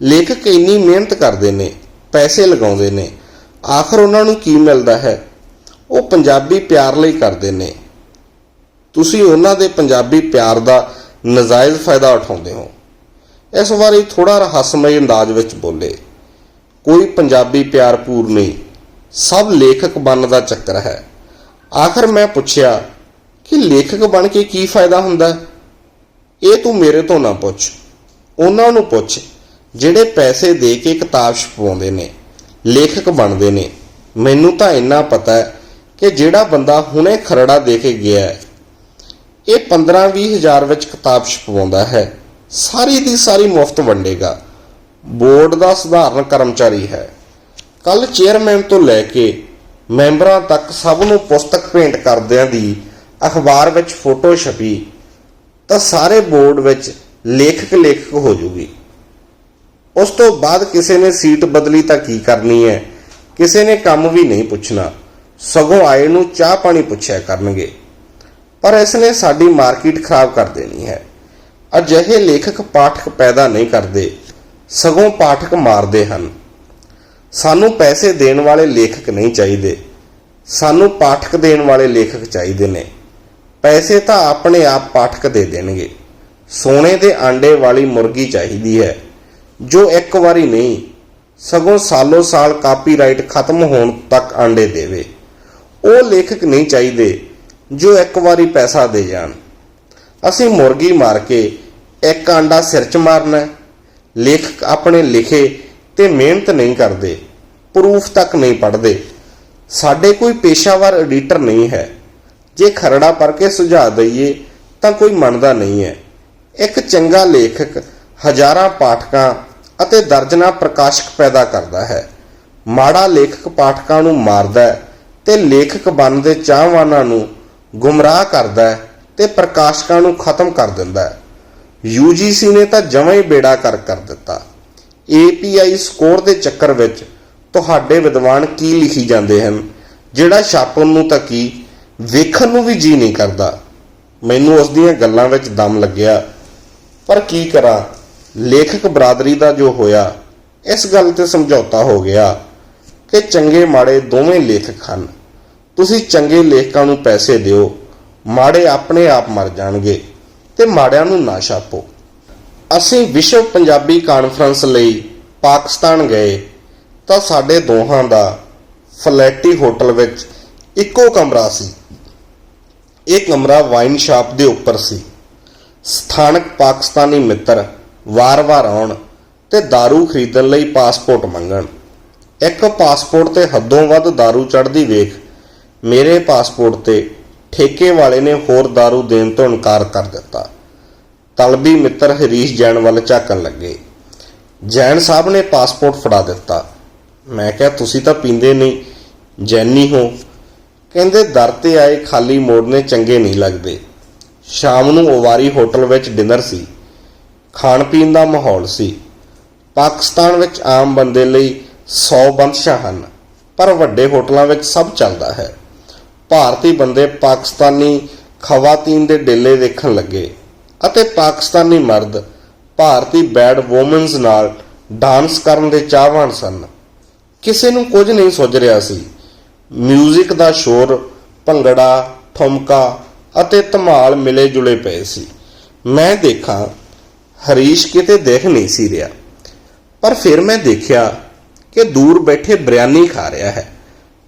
ਲੇਖਕ ਇੰਨੀ ਮਿਹਨਤ ਕਰਦੇ ਨੇ, ਪੈਸੇ ਲਗਾਉਂਦੇ ਨੇ। ਆਖਰ ਉਹਨਾਂ ਨੂੰ ਕੀ ਮਿਲਦਾ ਹੈ? ਉਹ ਪੰਜਾਬੀ ਪਿਆਰ ਲਈ ਕਰਦੇ ਨੇ। ਤੁਸੀਂ ਉਹਨਾਂ ਦੇ ਪੰਜਾਬੀ ਪਿਆਰ ਦਾ ਨਜਾਇਜ਼ ਫਾਇਦਾ ਉਠਾਉਂਦੇ ਹੋ। ਇਸ ਵਾਰੀ ਥੋੜਾ ਰਹੱਸਮਈ ਅੰਦਾਜ਼ ਵਿੱਚ ਬੋਲੇ। ਕੋਈ ਪੰਜਾਬੀ ਪਿਆਰ ਪੂਰ ਨਹੀਂ, ਸਭ ਲੇਖਕ ਬਣਨ ਦਾ ਚੱਕਰ ਹੈ। ਆਖਰ ਮੈਂ ਪੁੱਛਿਆ, ਕਿ ਲੇਖਕ ਬਣ ਕੇ ਕੀ ਫਾਇਦਾ ਹੁੰਦਾ? ਇਹ ਤੂੰ ਮੇਰੇ ਤੋਂ ਨਾ ਪੁੱਛ। ਉਹਨਾਂ ਨੂੰ ਪੁੱਛ, ਜਿਹੜੇ ਪੈਸੇ ਦੇ ਕੇ ਕਿਤਾਬ ਛਪਵਾਉਂਦੇ ਨੇ, ਲੇਖਕ ਬਣਦੇ ਨੇ। ਮੈਨੂੰ ਤਾਂ ਇੰਨਾ ਪਤਾ ਹੈ ਕਿ ਜਿਹੜਾ ਬੰਦਾ ਹੁਣੇ ਖਰੜਾ ਦੇ ਕੇ ਗਿਆ ਇਹ 15-20 ਹਜ਼ਾਰ ਵਿੱਚ ਕਿਤਾਬ ਛਪਵਾਉਂਦਾ ਹੈ। ਸਾਰੀ ਦੀ ਸਾਰੀ ਮੁਫਤ ਵੰਡੇਗਾ। ਬੋਰਡ ਦਾ ਸਧਾਰਨ ਕਰਮਚਾਰੀ ਹੈ। ਕੱਲ ਚੇਅਰਮੈਨ ਤੋਂ ਲੈ ਕੇ ਮੈਂਬਰਾਂ ਤੱਕ ਸਭ ਨੂੰ ਪੁਸਤਕ ਭੇਂਟ ਕਰਦਿਆਂ ਦੀ ਅਖਬਾਰ ਵਿੱਚ ਫੋਟੋ ਛਪੀ, ਤਾਂ ਸਾਰੇ ਬੋਰਡ ਵਿੱਚ ਲੇਖਕ ਲੇਖਕ ਹੋ ਜੂਗੀ। ਉਸ ਤੋਂ ਬਾਅਦ ਕਿਸੇ ਨੇ ਸੀਟ ਬਦਲੀ ਤਾਂ ਕੀ ਕਰਨੀ ਹੈ? ਕਿਸੇ ਨੇ ਕੰਮ ਵੀ ਨਹੀਂ ਪੁੱਛਣਾ। ਸਗੋਂ ਆਏ ਨੂੰ ਚਾਹ ਪਾਣੀ ਪੁੱਛਿਆ ਕਰਨਗੇ। ਪਰ ਇਸ ਨੇ ਸਾਡੀ ਮਾਰਕੀਟ ਖਰਾਬ ਕਰ ਦੇਣੀ ਹੈ। ਅਜਿਹੇ ਲੇਖਕ ਪਾਠਕ ਪੈਦਾ ਨਹੀਂ ਕਰਦੇ, ਸਗੋਂ ਪਾਠਕ ਮਾਰਦੇ ਹਨ। ਸਾਨੂੰ ਪੈਸੇ ਦੇਣ ਵਾਲੇ ਲੇਖਕ ਨਹੀਂ ਚਾਹੀਦੇ, ਸਾਨੂੰ ਪਾਠਕ ਦੇਣ ਵਾਲੇ ਲੇਖਕ ਚਾਹੀਦੇ ਨੇ। ਪੈਸੇ ਤਾਂ ਆਪਣੇ ਆਪ ਪਾਠਕ ਦੇ ਦੇਣਗੇ। ਸੋਨੇ ਦੇ ਆਂਡੇ ਵਾਲੀ ਮੁਰਗੀ ਚਾਹੀਦੀ ਹੈ, ਜੋ ਇੱਕ ਵਾਰੀ ਨਹੀਂ, ਸਗੋਂ ਸਾਲੋ ਸਾਲ ਕਾਪੀਰਾਈਟ ਖਤਮ ਹੋਣ ਤੱਕ ਆਂਡੇ ਦੇਵੇ। ਉਹ ਲੇਖਕ ਨਹੀਂ ਚਾਹੀਦੇ, ਜੋ ਇੱਕ ਵਾਰੀ ਪੈਸਾ ਦੇ ਜਾਣ। ਅਸੀਂ ਮੁਰਗੀ ਮਾਰ ਕੇ ਇੱਕ ਆਂਡਾ ਸਿਰ 'ਚ ਮਾਰਨਾ ਲੇਖਕ ਆਪਣੇ ਲਿਖੇ ਤੇ ਮਿਹਨਤ ਨਹੀਂ ਕਰਦੇ, ਪ੍ਰੂਫ ਤੱਕ ਨਹੀਂ ਪੜ੍ਹਦੇ। ਸਾਡੇ ਕੋਈ ਪੇਸ਼ਾਵਰ ਐਡੀਟਰ ਨਹੀਂ ਹੈ। ਜੇ ਖਰੜਾ ਪੜ੍ਹ ਕੇ ਸੁਝਾਅ ਦਈਏ ਤਾਂ ਕੋਈ ਮੰਨਦਾ ਨਹੀਂ ਹੈ। ਇੱਕ ਚੰਗਾ ਲੇਖਕ ਹਜ਼ਾਰਾਂ ਪਾਠਕਾਂ ਅਤੇ ਦਰਜਨਾਂ ਪ੍ਰਕਾਸ਼ਕ ਪੈਦਾ ਕਰਦਾ ਹੈ। ਮਾੜਾ ਲੇਖਕ ਪਾਠਕਾਂ ਨੂੰ ਮਾਰਦਾ ਹੈ ਤੇ ਲੇਖਕ ਬਣਨ ਦੇ ਚਾਹਵਾਨਾਂ ਨੂੰ ਗੁੰਮਰਾਹ ਕਰਦਾ ਹੈ। ਤੇ ਪ੍ਰਕਾਸ਼ਕਾਂ ਨੂੰ ਖਤਮ ਕਰ ਦਿੰਦਾ ਹੈ। UGC ਨੇ ਤਾਂ ਜਮਾਂ ਹੀ ਬੇੜਾ ਕਰ ਕਰ ਦਿੱਤਾ। API ਸਕੋਰ ਦੇ ਚੱਕਰ ਵਿੱਚ ਤੁਹਾਡੇ ਵਿਦਵਾਨ ਕੀ ਲਿਖੀ ਜਾਂਦੇ ਹਨ? ਜਿਹੜਾ ਛਾਪਣ ਨੂੰ ਤਾਂ ਕੀ, ਵੇਖਣ ਨੂੰ ਵੀ ਜੀ ਨਹੀਂ ਕਰਦਾ। ਮੈਨੂੰ ਉਸ ਦੀਆਂ ਗੱਲਾਂ ਵਿੱਚ ਦਮ ਲੱਗਿਆ। ਪਰ ਕੀ ਕਰਾਂ? ਲੇਖਕ ਬਰਾਦਰੀ ਦਾ ਜੋ ਹੋਇਆ, ਇਸ ਗੱਲ ਤੇ ਸਮਝੌਤਾ ਹੋ ਗਿਆ ਕਿ ਚੰਗੇ ਮਾੜੇ ਦੋਵੇਂ ਲੇਖਕ ਹਨ। ਤੁਸੀਂ ਚੰਗੇ ਲੇਖਕਾਂ ਨੂੰ ਪੈਸੇ ਦਿਓ। ਮਾੜੇ ਆਪਣੇ ਆਪ ਮਰ ਜਾਣਗੇ ਤੇ ਮਾੜਿਆਂ ਨੂੰ ਨਾ ਛਾਪੋ ਅਸੀਂ ਵਿਸ਼ਵ ਪੰਜਾਬੀ ਕਾਨਫਰੰਸ ਲਈ ਪਾਕਿਸਤਾਨ ਗਏ ਤਾਂ ਸਾਡੇ ਦੋਹਾਂ ਦਾ ਫਲੈਟੀ ਹੋਟਲ ਵਿੱਚ ਇੱਕੋ ਕਮਰਾ ਸੀ ਇਹ ਕਮਰਾ ਵਾਈਨ ਸ਼ਾਪ ਦੇ ਉੱਪਰ ਸੀ ਸਥਾਨਕ ਪਾਕਿਸਤਾਨੀ ਮਿੱਤਰ ਵਾਰ-ਵਾਰ ਆਉਣ ਤੇ दारू ਖਰੀਦਣ ਲਈ ਪਾਸਪੋਰਟ ਮੰਗਣ ਇੱਕ ਪਾਸਪੋਰਟ ਤੇ ਹੱਦੋਂ ਵੱਧ दारू ਚੜ੍ਹਦੀ ਵੇਖ ਮੇਰੇ ਪਾਸਪੋਰਟ ਤੇ ਠੇਕੇ ਵਾਲੇ ਨੇ ਹੋਰ दारू ਦੇਣ ਤੋਂ ਇਨਕਾਰ ਕਰ ਦਿੱਤਾ। ਤਲਬੀ ਮਿੱਤਰ ਹਰੀਸ਼ ਜੈਨ ਵੱਲ ਝਾਕਣ ਲੱਗੇ। ਜੈਨ ਸਾਹਿਬ ਨੇ ਪਾਸਪੋਰਟ ਫੜਾ ਦਿੱਤਾ। ਮੈਂ ਕਿਹਾ, ਤੁਸੀਂ ਤਾਂ ਪੀਂਦੇ ਨਹੀਂ, ਜੈਨੀ ਹੋ। ਕਹਿੰਦੇ, ਦਰ ਤੇ ਆਏ ਖਾਲੀ ਮੋੜਨੇ ਚੰਗੇ ਨਹੀਂ ਲੱਗਦੇ। ਸ਼ਾਮ ਨੂੰ ਓਵਾਰੀ ਹੋਟਲ ਵਿੱਚ ਡਿਨਰ ਸੀ। ਖਾਣ ਪੀਣ ਦਾ ਮਾਹੌਲ ਸੀ। ਪਾਕਿਸਤਾਨ ਵਿੱਚ ਆਮ ਬੰਦੇ ਲਈ 100 ਬੰਦਸ਼ਾਂ ਹਨ, ਪਰ ਵੱਡੇ ਹੋਟਲਾਂ ਵਿੱਚ ਸਭ ਚੱਲਦਾ ਹੈ। ਭਾਰਤੀ ਬੰਦੇ ਪਾਕਿਸਤਾਨੀ ਖਵਾਤੀਨ ਦੇ ਡੇਲੇ ਦੇਖਣ ਲੱਗੇ ਅਤੇ ਪਾਕਿਸਤਾਨੀ ਮਰਦ ਭਾਰਤੀ ਬੈਡ ਵੂਮਨਸ ਨਾਲ ਡਾਂਸ ਕਰਨ ਦੇ ਚਾਹਵਾਨ ਸਨ। ਕਿਸੇ ਨੂੰ ਕੁਝ ਨਹੀਂ ਸੁੱਝ ਰਿਹਾ ਸੀ। ਮਿਊਜ਼ਿਕ ਦਾ ਸ਼ੋਰ ਭੰਗੜਾ, ਠੁਮਕਾ ਅਤੇ ਧਮਾਲ ਮਿਲੇ ਜੁਲੇ ਪਏ ਸੀ। ਮੈਂ ਦੇਖਾਂ, ਹਰੀਸ਼ ਕਿਤੇ ਦੇਖ ਨਹੀਂ ਸੀ ਰਿਹਾ। ਪਰ ਫਿਰ ਮੈਂ ਦੇਖਿਆ ਕਿ ਦੂਰ ਬੈਠੇ ਬਿਰਿਆਨੀ ਖਾ ਰਿਹਾ ਹੈ।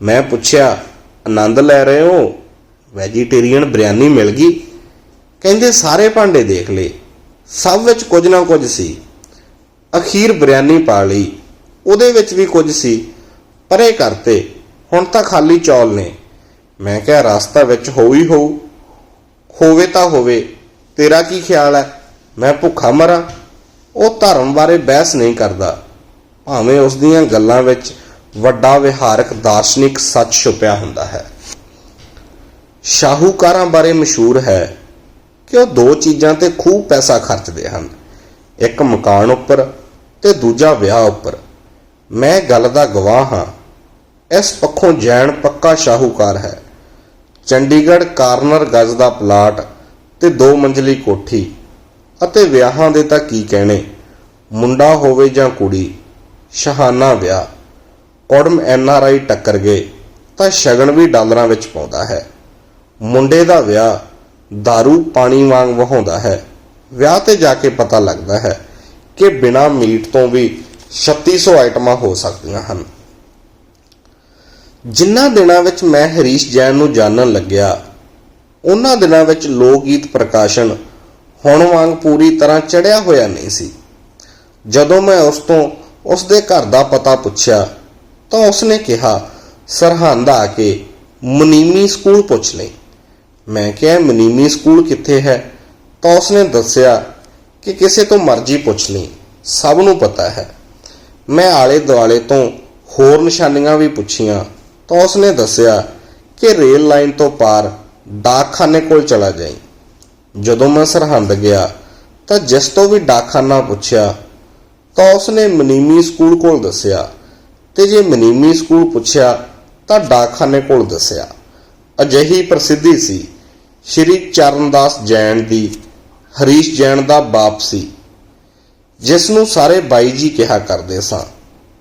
ਮੈਂ ਪੁੱਛਿਆ ਆਨੰਦ ਲੈ ਰਹੇ ਹੋ? ਵੈਜੀਟੇਰੀਅਨ ਬਿਰਿਆਨੀ ਮਿਲ ਗਈ। ਕਹਿੰਦੇ, ਸਾਰੇ ਭਾਂਡੇ ਦੇਖ ਲਏ। ਸਭ ਵਿੱਚ ਕੁਝ ਨਾ ਕੁਝ ਸੀ। ਅਖੀਰ ਬਿਰਿਆਨੀ ਪਾ ਲਈ। ਉਹਦੇ ਵਿੱਚ ਵੀ ਕੁਝ ਸੀ। ਪਰੇ ਕਰਤੇ। ਹੁਣ ਤਾਂ ਖਾਲੀ ਚੌਲ ਨੇ। ਮੈਂ ਕਿਹਾ, ਰਸਤਾ ਵਿੱਚ ਹੋਊ ਹੀ ਹੋਊ। ਹੋਵੇ ਤਾਂ ਹੋਵੇ। ਤੇਰਾ ਕੀ ਖਿਆਲ ਹੈ? ਮੈਂ ਭੁੱਖਾ ਮਰਾਂ। ਉਹ ਧਰਮ ਬਾਰੇ ਬਹਿਸ ਨਹੀਂ ਕਰਦਾ। ਭਾਵੇਂ ਉਸ ਦੀਆਂ ਗੱਲਾਂ ਵਿੱਚ ਵੱਡਾ ਵਿਹਾਰਕ ਦਾਰਸ਼ਨਿਕ ਸੱਚ ਛੁਪਿਆ ਹੁੰਦਾ ਹੈ। ਸ਼ਾਹੂਕਾਰਾਂ ਬਾਰੇ ਮਸ਼ਹੂਰ ਹੈ ਕਿ ਉਹ ਦੋ ਚੀਜ਼ਾਂ ਤੇ ਖੂਬ ਪੈਸਾ ਖਰਚਦੇ ਹਨ। ਇੱਕ ਮਕਾਨ ਉੱਪਰ ਤੇ ਦੂਜਾ ਵਿਆਹ ਉੱਪਰ। ਮੈਂ ਗੱਲ ਦਾ ਗਵਾਹ ਹਾਂ। ਇਸ ਪੱਖੋਂ ਜੈਨ ਪੱਕਾ ਸ਼ਾਹੂਕਾਰ ਹੈ। ਚੰਡੀਗੜ੍ਹ ਕਾਰਨਰ ਗਜ਼ ਦਾ ਪਲਾਟ ਤੇ ਦੋ ਮੰਜ਼ਲੀ ਕੋਠੀ। ਅਤੇ ਵਿਆਹਾਂ ਦੇ ਤਾਂ ਕੀ ਕਹਿਣੇ। ਮੁੰਡਾ ਹੋਵੇ ਜਾਂ ਕੁੜੀ, ਸ਼ਹਾਨਾ ਵਿਆਹ। ਕੁੜਮ ਐਨਆਰਆਈ ਟੱਕਰ ਗਏ ਤਾਂ ਸ਼ਗਨ ਵੀ ਡਾਲਰਾਂ ਵਿੱਚ ਪਾਉਂਦਾ ਹੈ। ਮੁੰਡੇ ਦਾ ਵਿਆਹ दारू ਪਾਣੀ ਵਾਂਗ ਵਹਾਉਂਦਾ ਹੈ। ਵਿਆਹ ਤੇ ਜਾ ਕੇ ਪਤਾ ਲੱਗਦਾ ਹੈ ਕਿ ਬਿਨਾ ਮੀਟ ਤੋਂ ਵੀ 3600 ਆਈਟਮਾਂ ਹੋ ਸਕਦੀਆਂ ਹਨ। ਜਿਨ੍ਹਾਂ ਦਿਨਾਂ ਵਿੱਚ ਮੈਂ ਹਰੀਸ਼ ਜੈਨ ਨੂੰ ਜਾਣਨ ਲੱਗਿਆ, ਉਹਨਾਂ ਦਿਨਾਂ ਵਿੱਚ ਲੋਕ ਗੀਤ ਪ੍ਰਕਾਸ਼ਨ ਹੁਣ ਵਾਂਗ ਪੂਰੀ ਤਰ੍ਹਾਂ ਚੜਿਆ ਹੋਇਆ ਨਹੀਂ ਸੀ। ਜਦੋਂ ਮੈਂ ਉਸ ਤੋਂ ਉਸ ਦੇ ਘਰ ਦਾ ਪਤਾ ਪੁੱਛਿਆ ਤਾਂ ਉਸਨੇ ਕਿਹਾ, ਸਰਹੰਦ ਆ ਕੇ ਮਨੀਮੀ ਸਕੂਲ ਪੁੱਛ ਲਈ ਮੈਂ ਕਿਹਾ, ਮਨੀਮੀ ਸਕੂਲ ਕਿੱਥੇ ਹੈ? ਤਾਂ ਉਸਨੇ ਦੱਸਿਆ ਕਿ ਕਿਸੇ ਤੋਂ ਮਰਜ਼ੀ ਪੁੱਛ ਲਈ, ਸਭ ਨੂੰ ਪਤਾ ਹੈ। ਮੈਂ ਆਲੇ ਦੁਆਲੇ ਤੋਂ ਹੋਰ ਨਿਸ਼ਾਨੀਆਂ ਵੀ ਪੁੱਛੀਆਂ, ਤਾਂ ਉਸਨੇ ਦੱਸਿਆ ਕਿ ਰੇਲ ਲਾਈਨ ਤੋਂ ਪਾਰ ਡਾਕਖਾਨੇ ਕੋਲ ਚਲਾ ਜਾਈ। ਜਦੋਂ ਮੈਂ ਸਰਹੰਦ ਗਿਆ, ਤਾਂ ਜਿਸ ਤੋਂ ਵੀ ਡਾਕਖਾਨਾ ਪੁੱਛਿਆ, ਤਾਂ ਉਸਨੇ ਮਨੀਮੀ ਸਕੂਲ ਕੋਲ ਦੱਸਿਆ ਤੇ ਜੇ ਮਨੀਮੀ ਸਕੂਲ ਪੁੱਛਿਆ ਤਾਂ ਡਾਕਖਾਨੇ ਕੋਲ ਦੱਸਿਆ, ਅਜਿਹੀ ਪ੍ਰਸਿੱਧੀ ਸੀ। ਸ਼੍ਰੀ ਚਰਨਦਾਸ ਜੈਨ ਦੀ, ਹਰੀਸ਼ ਜੈਨ ਦਾ ਬਾਪ ਸੀ। ਜਿਸ ਨੂੰ ਸਾਰੇ ਬਾਈ ਜੀ ਕਿਹਾ ਕਰਦੇ ਸਾਂ।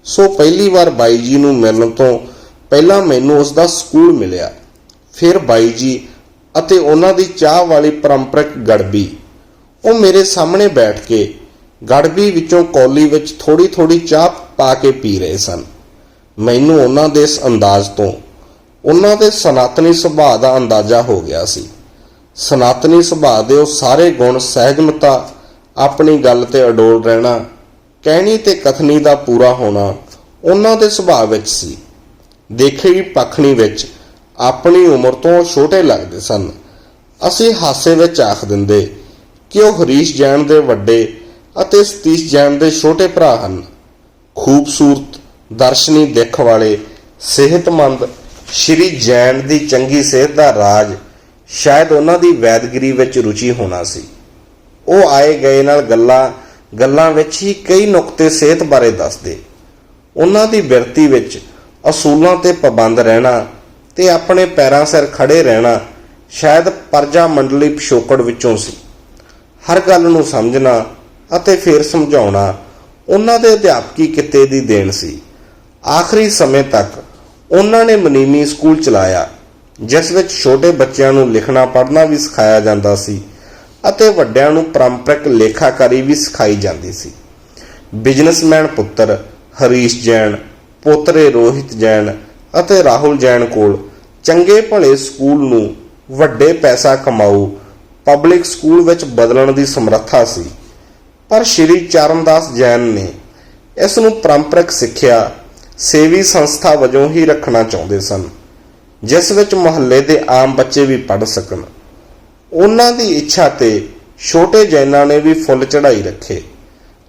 ਸੋ ਪਹਿਲੀ ਵਾਰ ਬਾਈ ਜੀ ਨੂੰ ਮਿਲਣ ਤੋਂ ਪਹਿਲਾਂ ਮੈਨੂੰ ਉਸ ਦਾ ਸਕੂਲ ਮਿਲਿਆ। ਫਿਰ ਬਾਈ ਜੀ ਅਤੇ ਉਹਨਾਂ ਦੀ ਚਾਹ ਵਾਲੀ ਪਰੰਪਰਿਕ ਗੜਬੀ, ਉਹ ਮੇਰੇ ਸਾਹਮਣੇ ਬੈਠ ਕੇ ਗੜਬੀ ਵਿੱਚੋਂ ਕੌਲੀ ਵਿੱਚ ਥੋੜੀ ਥੋੜੀ ਚਾਹ ਪਾ ਕੇ ਪੀ ਰਹੇ ਸਨ। ਮੈਨੂੰ ਉਹਨਾਂ ਦੇ ਇਸ ਅੰਦਾਜ਼ ਤੋਂ, ਉਹਨਾਂ ਦੇ ਸਨਾਤਨੀ ਸੁਭਾਅ ਦਾ ਅੰਦਾਜ਼ਾ ਹੋ ਗਿਆ ਸੀ। ਸਨਾਤਨੀ ਸੁਭਾਅ ਦੇ ਉਹ ਸਾਰੇ ਗੁਣ ਸਹਿਜਮਤਾ, ਆਪਣੀ ਗੱਲ ਤੇ ਅਡੋਲ ਰਹਿਣਾ, ਕਹਿਣੀ ਤੇ ਕਥਨੀ ਦਾ ਪੂਰਾ ਹੋਣਾ ਉਹਨਾਂ ਦੇ ਸੁਭਾਅ ਵਿੱਚ ਸੀ। ਦੇਖੀ ਪਖਣੀ ਵਿੱਚ ਆਪਣੀ ਉਮਰ ਤੋਂ ਛੋਟੇ ਲੱਗਦੇ ਸਨ। ਅਸੀਂ ਹਾਸੇ ਵਿੱਚ ਆਖ ਦਿੰਦੇ ਕਿ ਉਹ ਹਰੀਸ਼ ਜੈਨ ਦੇ ਵੱਡੇ ਅਤੇ ਸਤੀਸ਼ ਜੈਨ ਦੇ ਛੋਟੇ ਭਰਾ ਹਨ। ਖੂਬਸੂਰਤ ਦਰਸ਼ਨੀ ਦਿੱਖ ਵਾਲੇ ਸਿਹਤਮੰਦ ਸ਼੍ਰੀ ਜੈਨ ਦੀ ਚੰਗੀ ਸਿਹਤ ਦਾ ਰਾਜ ਸ਼ਾਇਦ ਉਹਨਾਂ ਦੀ ਵੈਦਗਰੀ ਵਿੱਚ ਰੁਚੀ ਹੋਣਾ ਸੀ। ਉਹ ਆਏ ਗਏ ਨਾਲ ਗੱਲਾਂ ਗੱਲਾਂ ਵਿੱਚ ਹੀ ਕਈ ਨੁਕਤੇ ਸਿਹਤ ਬਾਰੇ ਦੱਸਦੇ। ਉਹਨਾਂ ਦੀ ਬਿਰਤੀ ਵਿੱਚ ਅਸੂਲਾਂ ਤੇ ਪਾਬੰਦ ਰਹਿਣਾ ਤੇ ਆਪਣੇ ਪੈਰਾਂ ਸਿਰ ਖੜੇ ਰਹਿਣਾ ਸ਼ਾਇਦ ਪਰਜਾ ਮੰਡਲੀ ਪਿਛੋਕੜ ਵਿੱਚੋਂ ਸੀ। ਹਰ ਗੱਲ ਨੂੰ ਸਮਝਣਾ ਅਤੇ ਫਿਰ ਸਮਝਾਉਣਾ ਉਹਨਾਂ ਦੇ ਅਧਿਆਪਕੀ ਕਿੱਤੇ ਦੀ ਦੇਣ ਸੀ। ਆਖਰੀ ਸਮੇਂ ਤੱਕ ਉਹਨਾਂ ਨੇ ਮਨੀਮੀ ਸਕੂਲ ਚਲਾਇਆ, ਜਿਸ ਵਿੱਚ ਛੋਟੇ ਬੱਚਿਆਂ ਨੂੰ ਲਿਖਣਾ, ਪੜ੍ਹਨਾ ਵੀ ਸਿਖਾਇਆ ਜਾਂਦਾ ਸੀ ਅਤੇ ਵੱਡਿਆਂ ਨੂੰ ਪਰੰਪਰਿਕ ਲੇਖਾਕਾਰੀ ਵੀ ਸਿਖਾਈ ਜਾਂਦੀ ਸੀ। ਬਿਜ਼ਨਸਮੈਨ ਪੁੱਤਰ ਹਰੀਸ਼ ਜੈਨ, ਪੋਤਰੇ ਰੋਹਿਤ ਜੈਨ ਅਤੇ ਰਾਹੁਲ ਜੈਨ ਕੋਲ ਚੰਗੇ ਭਲੇ ਸਕੂਲ ਨੂੰ ਵੱਡੇ ਪੈਸਾ ਕਮਾਊ ਪਬਲਿਕ ਸਕੂਲ ਵਿੱਚ ਬਦਲਣ ਦੀ ਸਮਰੱਥਾ ਸੀ। ਪਰ ਸ਼੍ਰੀ ਚਰਨਦਾਸ ਜੈਨ ਨੇ ਇਸ ਨੂੰ ਪਰੰਪਰਿਕ ਸਿੱਖਿਆ ਸੇਵੀ ਸੰਸਥਾ ਵਜੋਂ ਹੀ ਰੱਖਣਾ ਚਾਹੁੰਦੇ ਸਨ, ਜਿਸ ਵਿੱਚ ਮੁਹੱਲੇ ਦੇ ਆਮ ਬੱਚੇ ਵੀ ਪੜ੍ਹ ਸਕਣ। ਉਹਨਾਂ ਦੀ ਇੱਛਾ ਤੇ ਛੋਟੇ ਜੈਨਾਂ ਨੇ ਵੀ ਫੁੱਲ ਚੜਾਈ ਰੱਖੇ।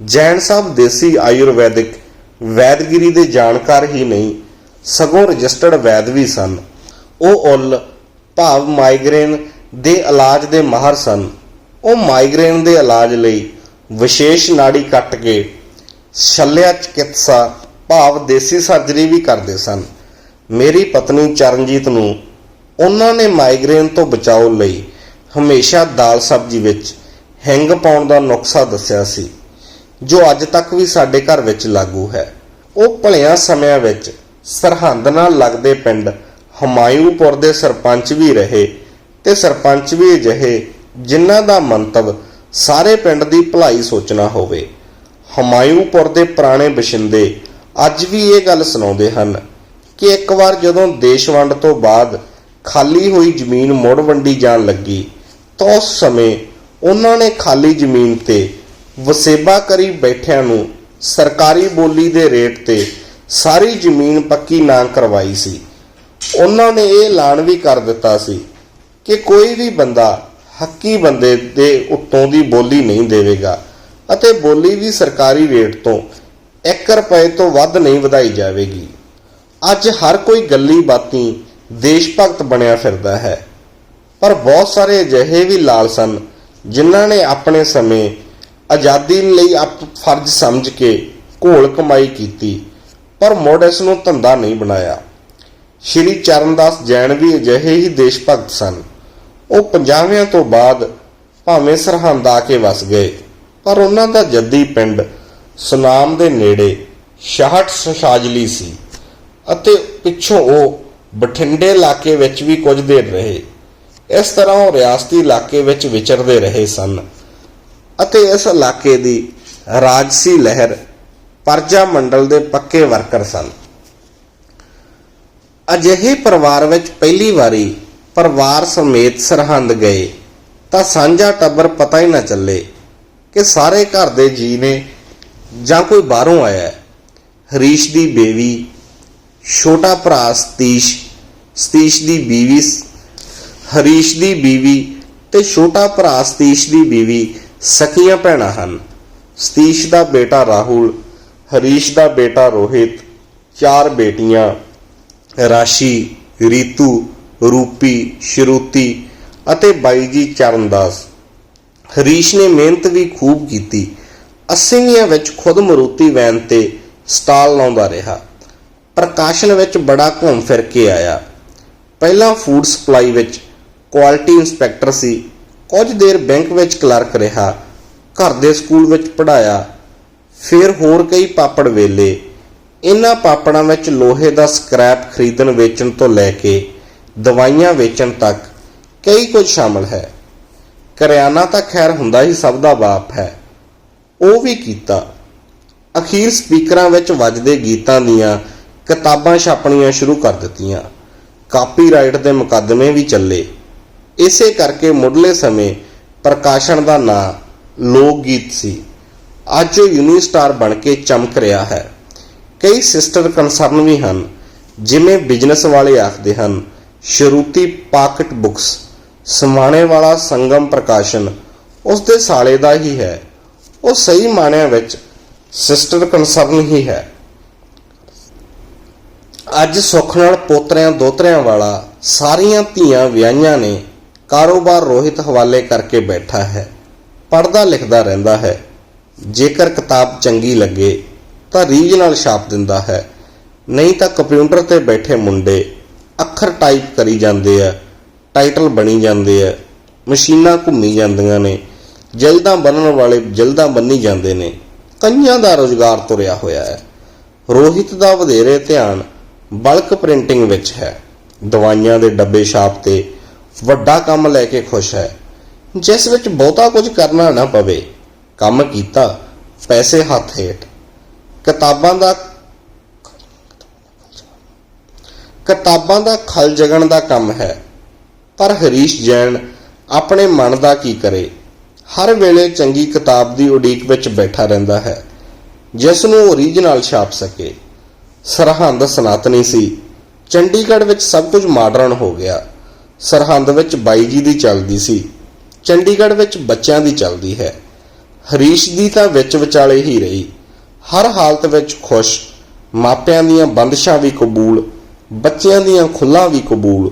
ਜੈਨ ਸਾਹਿਬ ਦੇਸੀ ਆਯੁਰਵੈਦਿਕ ਵੈਦਗਿਰੀ ਦੇ ਜਾਣਕਾਰ ਹੀ ਨਹੀਂ, ਸਗੋਂ ਰਜਿਸਟਰਡ ਵੈਦ ਵੀ ਸਨ। ਉਹ ਉਲ ਭਾਵ ਮਾਈਗ੍ਰੇਨ ਦੇ ਇਲਾਜ ਦੇ ਮਾਹਰ ਸਨ। ਉਹ ਮਾਈਗ੍ਰੇਨ ਦੇ ਇਲਾਜ ਲਈ ਵਿਸ਼ੇਸ਼ ਨਾੜੀ ਕੱਟ ਕੇ ਛੱਲਿਆ ਚਿਕਿਤਸਾ ਭਾਵ ਦੇਸੀ ਸਰਜਰੀ ਵੀ ਕਰਦੇ ਸਨ। ਮੇਰੀ ਪਤਨੀ ਚਰਨਜੀਤ ਨੂੰ ਉਹਨਾਂ ਨੇ ਮਾਈਗ੍ਰੇਨ ਤੋਂ ਬਚਾਓ ਲਈ ਹਮੇਸ਼ਾ ਦਾਲ ਸਬਜ਼ੀ ਵਿੱਚ ਹਿੰਗ ਪਾਉਣ ਦਾ ਨੁਕਸਾ ਦੱਸਿਆ ਸੀ, ਜੋ ਅੱਜ ਤੱਕ ਵੀ ਸਾਡੇ ਘਰ ਵਿੱਚ ਲਾਗੂ ਹੈ। ਉਹ ਭਲਿਆਂ ਸਮਿਆਂ ਵਿੱਚ ਸਰਹੰਦ ਨਾਲ ਲੱਗਦੇ ਪਿੰਡ ਹਮਾਇੂਪੁਰ ਦੇ ਸਰਪੰਚ ਵੀ ਰਹੇ ਤੇ ਸਰਪੰਚ ਵੀ ਅਜਿਹੇ ਜਿਨ੍ਹਾਂ ਦਾ ਮੰਤਵ ਸਾਰੇ ਪਿੰਡ ਦੀ ਭਲਾਈ ਸੋਚਣਾ ਹੋਵੇ। ਹਮਾਇੂਪੁਰ ਦੇ ਪੁਰਾਣੇ ਬਸ਼ਿੰਦੇ ਅੱਜ ਵੀ ਇਹ ਗੱਲ ਸੁਣਾਉਂਦੇ ਹਨ ਕਿ ਇੱਕ ਵਾਰ ਜਦੋਂ ਦੇਸ਼ ਵੰਡ ਤੋਂ ਬਾਅਦ ਖਾਲੀ ਹੋਈ ਜ਼ਮੀਨ ਮੁੜ ਵੰਡੀ ਜਾਣ ਲੱਗੀ, ਤਾਂ ਉਸ ਸਮੇਂ ਉਹਨਾਂ ਨੇ ਖਾਲੀ ਜ਼ਮੀਨ ਤੇ ਵਸੇਬਾ ਕਰੀ ਬੈਠਿਆਂ ਨੂੰ ਸਰਕਾਰੀ ਬੋਲੀ ਦੇ ਰੇਟ ਤੇ ਸਾਰੀ ਜ਼ਮੀਨ ਪੱਕੀ ਨਾ ਕਰਵਾਈ ਸੀ। ਉਹਨਾਂ ਨੇ ਇਹ ਐਲਾਨ ਵੀ ਕਰ ਦਿੱਤਾ ਸੀ ਕਿ ਕੋਈ ਵੀ ਬੰਦਾ ਹੱਕੀ ਬੰਦੇ ਦੇ ਉੱਤੋਂ ਦੀ ਬੋਲੀ ਨਹੀਂ ਦੇਵੇਗਾ ਅਤੇ ਬੋਲੀ ਵੀ ਸਰਕਾਰੀ ਰੇਟ ਤੋਂ 1 ਰੁਪਏ ਤੋਂ ਵੱਧ ਨਹੀਂ ਵਧਾਈ ਜਾਵੇਗੀ। ਅੱਜ ਹਰ ਕੋਈ ਗੱਲੀ ਬਾਤੀ ਦੇਸ਼ ਭਗਤ ਬਣਿਆ ਫਿਰਦਾ ਹੈ। ਪਰ ਬਹੁਤ ਸਾਰੇ ਅਜਿਹੇ ਵੀ ਲਾਲ ਸਨ, ਜਿਨ੍ਹਾਂ ਨੇ ਆਪਣੇ ਸਮੇਂ ਆਜ਼ਾਦੀ ਲਈ ਆਪ ਫਰਜ਼ ਸਮਝ ਕੇ ਘੋਲ ਕਮਾਈ ਕੀਤੀ, ਪਰ ਮੁੜ ਇਸ ਨੂੰ ਧੰਦਾ ਨਹੀਂ ਬਣਾਇਆ। ਸ਼੍ਰੀ ਚਰਨਦਾਸ ਜੈਨ ਵੀ ਅਜਿਹੇ ਹੀ ਦੇਸ਼ ਭਗਤ ਸਨ। ਉਹ ਪੰਜਾਬੀਆਂ ਤੋਂ ਬਾਅਦ ਭਾਵੇਂ ਸਰਹੰਦ ਆ ਕੇ ਵਸ ਗਏ, ਪਰ ਉਹਨਾਂ ਦਾ ਜੱਦੀ ਪਿੰਡ ਸੁਨਾਮ ਦੇ ਨੇੜੇ 66 ਸਸ਼ਾਜਲੀ ਸੀ ਅਤੇ ਪਿੱਛੋਂ ਉਹ ਬਠਿੰਡੇ ਇਲਾਕੇ ਵਿੱਚ ਵੀ ਕੁਝ ਦੇਰ ਰਹੇ। ਇਸ ਤਰ੍ਹਾਂ ਉਹ ਰਿਆਸਤੀ ਇਲਾਕੇ ਵਿੱਚ ਵਿਚਰਦੇ ਰਹੇ ਸਨ ਅਤੇ ਇਸ ਇਲਾਕੇ ਦੀ ਰਾਜਸੀ ਲਹਿਰ ਪਰਜਾ ਮੰਡਲ ਦੇ ਪੱਕੇ ਵਰਕਰ ਸਨ। ਅਜਿਹੇ ਪਰਿਵਾਰ ਵਿੱਚ ਪਹਿਲੀ ਵਾਰੀ ਪਰਿਵਾਰ ਸਮੇਤ ਸਰਹੰਦ ਗਏ ਤਾਂ ਸਾਂਝਾ ਟੱਬਰ ਪਤਾ ਹੀ ਨਾ ਚੱਲੇ ਕਿ ਸਾਰੇ ਘਰ ਦੇ ਜੀ ਨੇ ਜਾਂ ਕੋਈ ਬਾਹਰੋਂ ਆਇਆ ਹੈ, ਹਰੀਸ਼ ਦੀ ਬੇਵੀ, ਛੋਟਾ ਭਰਾ ਸਤੀਸ਼ ਸਤੀਸ਼ ਦੀ ਬੀਵੀ, ਹਰੀਸ਼ ਦੀ ਬੀਵੀ ਤੇ ਛੋਟਾ ਭਰਾ ਸਤੀਸ਼ ਦੀ ਬੀਵੀ ਸਕੀਆਂ ਭੈਣਾਂ ਹਨ। ਸਤੀਸ਼ ਦਾ ਬੇਟਾ ਰਾਹੁਲ, ਹਰੀਸ਼ ਦਾ ਬੇਟਾ ਰੋਹਿਤ, ਚਾਰ ਬੇਟੀਆਂ, ਰਾਸ਼ੀ, ਰੀਤੂ, ਰੂਪੀ, ਸ਼ਰੂਤੀ ਅਤੇ ਬਾਈ ਜੀ ਚਰਨਦਾਸ। ਹਰੀਸ਼ ਨੇ ਮਿਹਨਤ ਵੀ ਖੂਬ ਕੀਤੀ 80ਵੀਆਂ ਵਿੱਚ ਖੁਦ ਮਰੂਤੀ ਵੈਨ ਤੇ ਸਟਾਲ ਲਾਉਂਦਾ ਰਿਹਾ। ਪ੍ਰਕਾਸ਼ਨ ਵਿੱਚ ਬੜਾ ਘੁੰਮ ਫਿਰ ਕੇ ਆਇਆ। ਪਹਿਲਾਂ ਫੂਡ ਸਪਲਾਈ ਵਿੱਚ ਕੁਆਲਿਟੀ ਇੰਸਪੈਕਟਰ ਸੀ। ਕੁਝ ਦੇਰ ਬੈਂਕ ਵਿੱਚ ਕਲਰਕ ਰਿਹਾ। ਘਰ ਦੇ ਸਕੂਲ ਵਿੱਚ ਪੜਾਇਆ ਫਿਰ ਹੋਰ ਕਈ ਪਾਪੜ ਵੇਲੇ। ਇਹਨਾਂ ਪਾਪੜਾਂ ਵਿੱਚ ਲੋਹੇ ਦਾ ਸਕ੍ਰੈਪ ਖਰੀਦਣ ਵੇਚਣ ਤੋਂ ਲੈ ਕੇ ਦਵਾਈਆਂ ਵੇਚਣ ਤੱਕ ਕਈ ਕੁਝ ਸ਼ਾਮਲ ਹੈ। ਕਰਿਆਨਾ ਤਾਂ ਖੈਰ ਹੁੰਦਾ ਹੀ ਸਭ ਦਾ ਬਾਪ ਹੈ। ਉਹ ਵੀ ਕੀਤਾ। ਅਖੀਰ ਸਪੀਕਰਾਂ ਵਿੱਚ ਵੱਜਦੇ ਗੀਤਾਂ ਦੀਆਂ ਕਿਤਾਬਾਂ ਛਾਪਣੀਆਂ ਸ਼ੁਰੂ ਕਰ ਦਿੱਤੀਆਂ। ਕਾਪੀਰਾਈਟ ਦੇ ਮੁਕੱਦਮੇ ਵੀ ਚੱਲੇ। ਇਸੇ ਕਰਕੇ ਮੁੱਢਲੇ ਸਮੇਂ ਪ੍ਰਕਾਸ਼ਨ ਦਾ ਨਾਂ ਲੋਕ ਗੀਤ ਸੀ। ਅੱਜ ਉਹ ਯੂਨੀਸਟਾਰ ਬਣ ਕੇ ਚਮਕ ਰਿਹਾ ਹੈ। ਕਈ ਸਿਸਟਰ ਕੰਸਰਨ ਵੀ ਹਨ, ਜਿਵੇਂ ਬਿਜ਼ਨਸ ਵਾਲੇ ਆਖਦੇ ਹਨ, ਸ਼ਰੂਤੀ ਪਾਕਟ ਬੁక్స్ ਸਮਾਣੇ ਵਾਲਾ ਸੰਗਮ ਪ੍ਰਕਾਸ਼ਨ ਉਸ ਦੇ ਸਾਲੇ ਦਾ ਹੀ ਹੈ। ਉਹ ਸਹੀ ਮਾਣਿਆਂ ਵਿੱਚ ਸਿਸਟਰ ਕੰਸਰਨ ਹੀ ਹੈ। ਅੱਜ ਸੁੱਖ ਨਾਲ ਪੋਤਰਿਆਂ, ਦੋਤਰਿਆਂ ਵਾਲਾ ਸਾਰੀਆਂ ਧੀਆਂ ਵਿਆਹੀਆਂ ਨੇ ਕਾਰੋਬਾਰ ਰੋਹਿਤ ਹਵਾਲੇ ਕਰਕੇ ਬੈਠਾ ਹੈ। ਪੜਦਾ ਲਿਖਦਾ ਰਹਿੰਦਾ ਹੈ। ਜੇਕਰ ਕਿਤਾਬ ਚੰਗੀ ਲੱਗੇ ਤਾਂ ਰੀਝ ਨਾਲ ਛਾਪ ਦਿੰਦਾ ਹੈ। ਨਹੀਂ ਤਾਂ ਕੰਪਿਊਟਰ ਤੇ ਬੈਠੇ ਮੁੰਡੇ ਅੱਖਰ ਟਾਈਪ ਕਰੀ ਜਾਂਦੇ ਆ, ਟਾਈਟਲ ਬਣੀ ਜਾਂਦੇ ਆ, ਮਸ਼ੀਨਾਂ ਘੁੰਮੀ ਜਾਂਦੀਆਂ ਨੇ ਜਲਦਾਂ ਬੰਨਣ ਵਾਲੇ ਜਲਦਾਂ ਬੰਨੀ ਜਾਂਦੇ ਨੇ। ਕਈਆਂ ਦਾ ਰੋਜ਼ਗਾਰ ਤੁਰਿਆ ਹੋਇਆ ਹੈ। ਰੋਹਿਤ ਦਾ ਵਧੇਰੇ ਧਿਆਨ ਬਲਕ ਪ੍ਰਿੰਟਿੰਗ ਵਿੱਚ ਹੈ। ਦਵਾਈਆਂ ਦੇ ਡੱਬੇ ਛਾਪ ਤੇ ਵੱਡਾ ਕੰਮ ਲੈ ਕੇ ਖੁਸ਼ ਹੈ। ਜਿਸ ਵਿੱਚ ਬਹੁਤਾ ਕੁਝ ਕਰਨਾ ਨਾ ਪਵੇ, ਕੰਮ ਕੀਤਾ, ਪੈਸੇ ਹੱਥ ਹੇਠ। ਕਿਤਾਬਾਂ ਦਾ ਕਿਤਾਬਾਂ ਦਾ ਖਲ ਜਗਣ ਦਾ ਕੰਮ ਹੈ। ਪਰ ਹਰੀਸ਼ ਜੈਨ ਆਪਣੇ ਮਨ ਦਾ ਕੀ ਕਰੇ? ਹਰ ਵੇਲੇ ਚੰਗੀ ਕਿਤਾਬ ਦੀ ਉਡੀਕ ਵਿੱਚ ਬੈਠਾ ਰਹਿੰਦਾ ਹੈ ਜਿਸ ਨੂੰ ਓਰੀਜਨਲ ਛਾਪ ਸਕੇ। ਸਰਹੰਦ ਸਨਾਤਨੀ ਸੀ। ਚੰਡੀਗੜ੍ਹ ਵਿੱਚ ਸਭ ਕੁਝ ਮਾਡਰਨ ਹੋ ਗਿਆ। ਸਰਹੰਦ ਵਿੱਚ ਬਾਈ ਜੀ ਦੀ ਚੱਲਦੀ ਸੀ। ਚੰਡੀਗੜ੍ਹ ਵਿੱਚ ਬੱਚਿਆਂ ਦੀ ਚੱਲਦੀ ਹੈ। ਹਰੀਸ਼ ਦੀ ਤਾਂ ਵਿੱਚ ਵਿਚਾਲੇ ਹੀ ਰਹੀ। ਹਰ ਹਾਲਤ ਵਿੱਚ ਖੁਸ਼। ਮਾਪਿਆਂ ਦੀਆਂ ਬੰਦਸ਼ਾਂ ਵੀ ਕਬੂਲ। ਬੱਚਿਆਂ ਦੀਆਂ ਖੁੱਲਾਂ ਵੀ ਕਬੂਲ।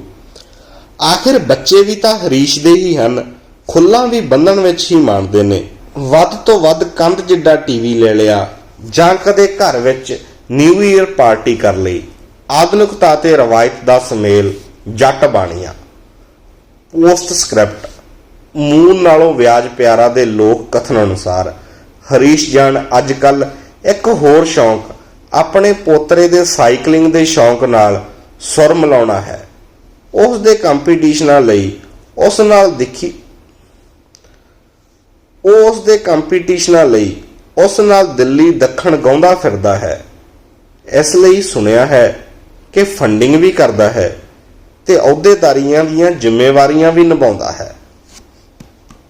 ਆਖਿਰ ਬੱਚੇ ਵੀ ਤਾਂ ਹਰੀਸ਼ ਦੇ ਹੀ ਹਨ। ਖੁੱਲਾਂ ਵੀ ਬੰਨਣ ਵਿੱਚ ਹੀ ਮਾਣਦੇ ਨੇ। ਵੱਧ ਤੋਂ ਵੱਧ ਕੰਧ ਜਿੱਡਾ ਟੀਵੀ ਲੈ ਲਿਆ, ਜਾਂ ਕਦੇ ਘਰ ਵਿੱਚ ਨਿਊ ਈਅਰ ਪਾਰਟੀ ਕਰ ਲਈ। ਆਧੁਨਿਕਤਾ ਤੇ ਰਵਾਇਤ ਦਾ ਸੁਮੇਲ ਜੱਟ ਬਾਣੀਆਂ। ਪੋਸਟ ਸਕ੍ਰਿਪਟ ਮੂਲ ਨਾਲੋਂ ਵਿਆਜ ਪਿਆਰਾ ਦੇ ਲੋਕ ਕਥਨ ਅਨੁਸਾਰ। ਹਰੀਸ਼ ਜਾਨ ਅੱਜ ਕੱਲ ਇੱਕ ਹੋਰ ਸ਼ੌਂਕ, ਆਪਣੇ ਪੋਤਰੇ ਦੇ ਸਾਈਕਲਿੰਗ ਦੇ ਸ਼ੌਂਕ ਨਾਲ ਸੁਰ ਮਿਲਾਉਣਾ ਹੈ। ਉਸ ਦੇ ਕੰਪੀਟੀਸ਼ਨਾਂ ਲਈ ਉਸ ਨਾਲ ਦਿਖੀ ਉਹ ਉਸ ਦੇ ਕੰਪੀਟੀਸ਼ਨਾਂ ਲਈ ਉਸ ਨਾਲ ਦਿੱਲੀ ਦੱਖਣ ਗਾਉਂਦਾ ਫਿਰਦਾ ਹੈ। ਇਸ ਲਈ ਸੁਣਿਆ ਹੈ ਕਿ ਫੰਡਿੰਗ ਵੀ ਕਰਦਾ ਹੈ ਤੇ ਅਹੁਦੇਦਾਰੀਆਂ ਦੀਆਂ ਜ਼ਿੰਮੇਵਾਰੀਆਂ ਵੀ ਨਿਭਾਉਂਦਾ ਹੈ।